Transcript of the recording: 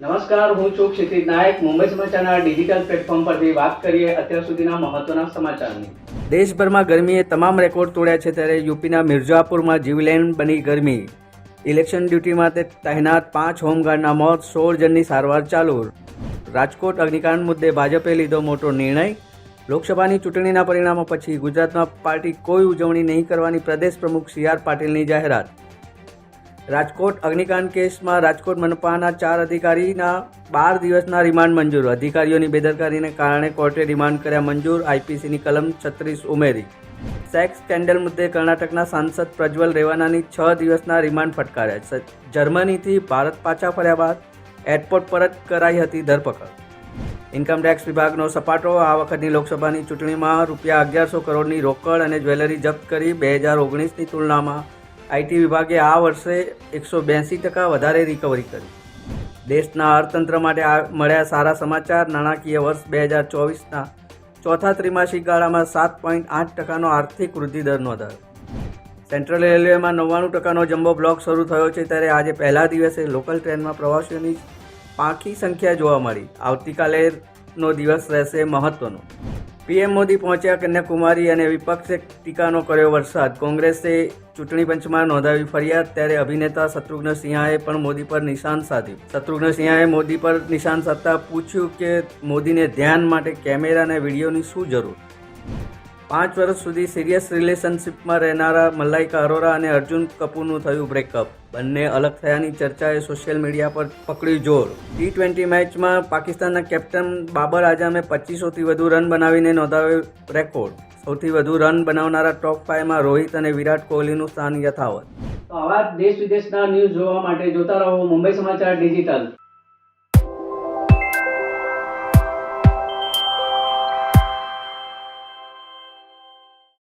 નમસ્કાર, હું છું ક્ષિતિજ નાયક. મુંબઈ સમાચારના ડિજિટલ પ્લેટફોર્મ પરથી વાત કરીએ અત્યાર સુધીના મહત્વના સમાચારની. દેશભરમાં ગરમીએ તમામ રેકોર્ડ તોડ્યા છે ત્યારે યુપીના મિર્ઝાપુરમાં જીવલેન બની ગરમી. ઇલેક્શન ડ્યુટી માટે તહેનાત પાંચ હોમગાર્ડના મોત, સોળ જણની સારવાર ચાલુ રાજકોટ અગ્નિકાંડ મુદ્દે ભાજપે લીધો મોટો નિર્ણય. લોકસભાની ચૂંટણીના પરિણામો પછી ગુજરાતમાં પાર્ટી કોઈ ઉજવણી નહીં કરવાની પ્રદેશ પ્રમુખ સી આર પાટીલની જાહેરાત. રાજકોટ અગ્નિકાંડ કેસમાં રાજકોટ મનપાના ચાર અધિકારીના બાર દિવસના રિમાન્ડ મંજૂર. અધિકારીઓની બેદરકારીને કારણે કોર્ટે રિમાન્ડ કર્યા મંજૂર આઈપીસીની કલમ છત્રીસ ઉમેરી. સેક્સ સ્કેન્ડલ મુદ્દે કર્ણાટકના સાંસદ પ્રજ્વલ રેવાનાની છ દિવસના રિમાન્ડ ફટકાર્યા જર્મનીથી ભારત પાછા ફર્યા બાદ એરપોર્ટ પર જ કરાઈ હતી ધરપકડ. ઇન્કમટેક્સ વિભાગનો સપાટો આ વખતની લોકસભાની ચૂંટણીમાં રૂપિયા અગિયારસો કરોડની રોકડ અને જ્વેલરી જપ્ત કરી બે હજાર ઓગણીસની તુલનામાં આઈટી વિભાગે આ વર્ષે એકસો બ્યાસી ટકા વધારે રિકવરી કરી. દેશના અર્થતંત્ર માટે આ મળ્યા સારા સમાચાર. નાણાકીય વર્ષ બે હજાર ચોવીસના ચોથા ત્રિમાસિક ગાળામાં સાત પોઈન્ટ આઠ ટકાનો આર્થિક વૃદ્ધિ દર નોંધાયો સેન્ટ્રલ રેલવેમાં નવ્વાણું ટકાનો જમ્બો બ્લોક શરૂ થયો છે ત્યારે આજે પહેલા દિવસે લોકલ ટ્રેનમાં પ્રવાસીઓની પાંખી સંખ્યા જોવા મળી. આવતીકાલેનો દિવસ રહેશે મહત્વનો. પીએમ મોદી પહોંચ્યા કન્યાકુમારી અને વિપક્ષે ટીકાનો કર્યો વરસાદ. કોંગ્રેસે ચૂંટણી પંચમાં નોંધાવી ફરિયાદ ત્યારે અભિનેતા શત્રુઘ્ન સિંહાએ પણ મોદી પર નિશાન સાધ્યું. શત્રુઘ્ન સિંહાએ મોદી પર નિશાન સાધતા પૂછ્યું કે મોદીને ધ્યાન માટે કેમેરા અને વિડીયોની શું જરૂર? પાંચ વર્ષ સુધી સિરિયસ રિલેશનશિપમાં રહેનારા મલાઇકા અરોરા અને અર્જુન કપૂરનું થયું બ્રેકઅપ બંને અલગ થયાની ચર્ચાએ સોશિયલ મીડિયા પર પકડ્યું જોર. ટી ટ્વેન્ટી મેચમાં પાકિસ્તાનના કેપ્ટન બાબર આઝમે પચીસોથી વધુ રન બનાવીને નોંધાવ્યો રેકોર્ડ સૌથી વધુ રન બનાવનારા ટોપ ફાઇવમાં રોહિત અને વિરાટ કોહલીનું સ્થાન યથાવત. આવા દેશ વિદેશના ન્યૂઝ જોવા માટે જોતા રહો મુંબઈ સમાચાર ડિજિટલ